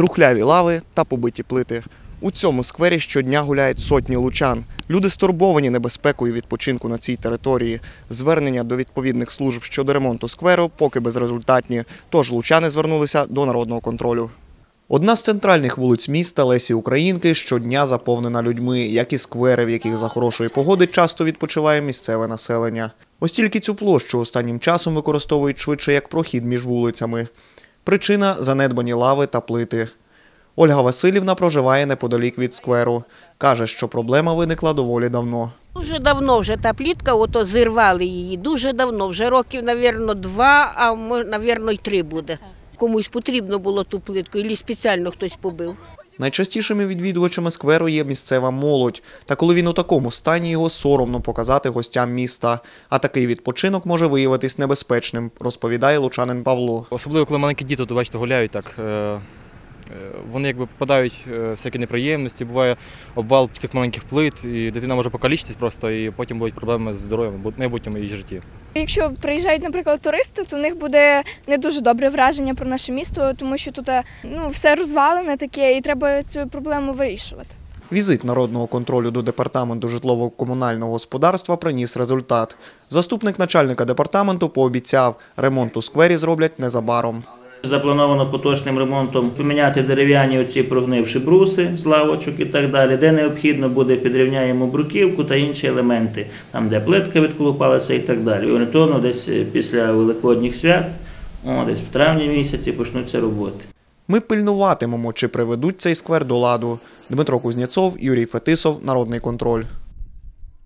трухляві лави та побиті плити. У цьому сквері щодня гуляють сотні лучан. Люди стурбовані небезпекою відпочинку на цій території. Звернення до відповідних служб щодо ремонту скверу поки безрезультатні. Тож лучани звернулися до народного контролю. Одна з центральних вулиць міста Лесі Українки щодня заповнена людьми, як і сквери, в яких за хорошої погоди часто відпочиває місцеве населення. Ось тільки цю площу останнім часом використовують швидше як прохід між вулицями. Причина занедбані лави та плити. Ольга Васильівна проживає неподалік від скверу. Каже, що проблема виникла доволі давно. Дуже давно вже та плітка, ото зірвали її. Дуже давно, вже років, навірно, два, а мабуть, й три буде. Комусь потрібно було ту плитку, або спеціально хтось побив. Найчастішими відвідувачами скверу є місцева молодь. Та коли він у такому стані, його соромно показати гостям міста. А такий відпочинок може виявитись небезпечним, розповідає лучанин Павло. Особливо, коли маленькі діти, то бачите, гуляють так. е, е, Вони якби попадають е, в всякі неприємності, буває обвал цих маленьких плит, і дитина може покалічитись просто, і потім будуть проблеми з здоров'ям майбутньому її житті. Якщо приїжджають, наприклад, туристи, то в них буде не дуже добре враження про наше місто, тому що тут е, ну, все розвалене таке, і треба цю проблему вирішувати. Візит народного контролю до департаменту житлово-комунального господарства приніс результат. Заступник начальника департаменту пообіцяв, ремонт у сквері зроблять незабаром. Заплановано поточним ремонтом поміняти дерев'яні оці прогнивші бруси з лавочок і так далі. Де необхідно буде, підрівняємо бруківку та інші елементи, там де плитка відколупалася і так далі. І орієнтовно десь е, після великодніх свят, о, десь в травні місяці почнуться роботи. Ми пильнуватимемо, чи приведуть цей сквер до ладу. Дмитро Кузнєцов, Юрій Фетисов, Народний контроль.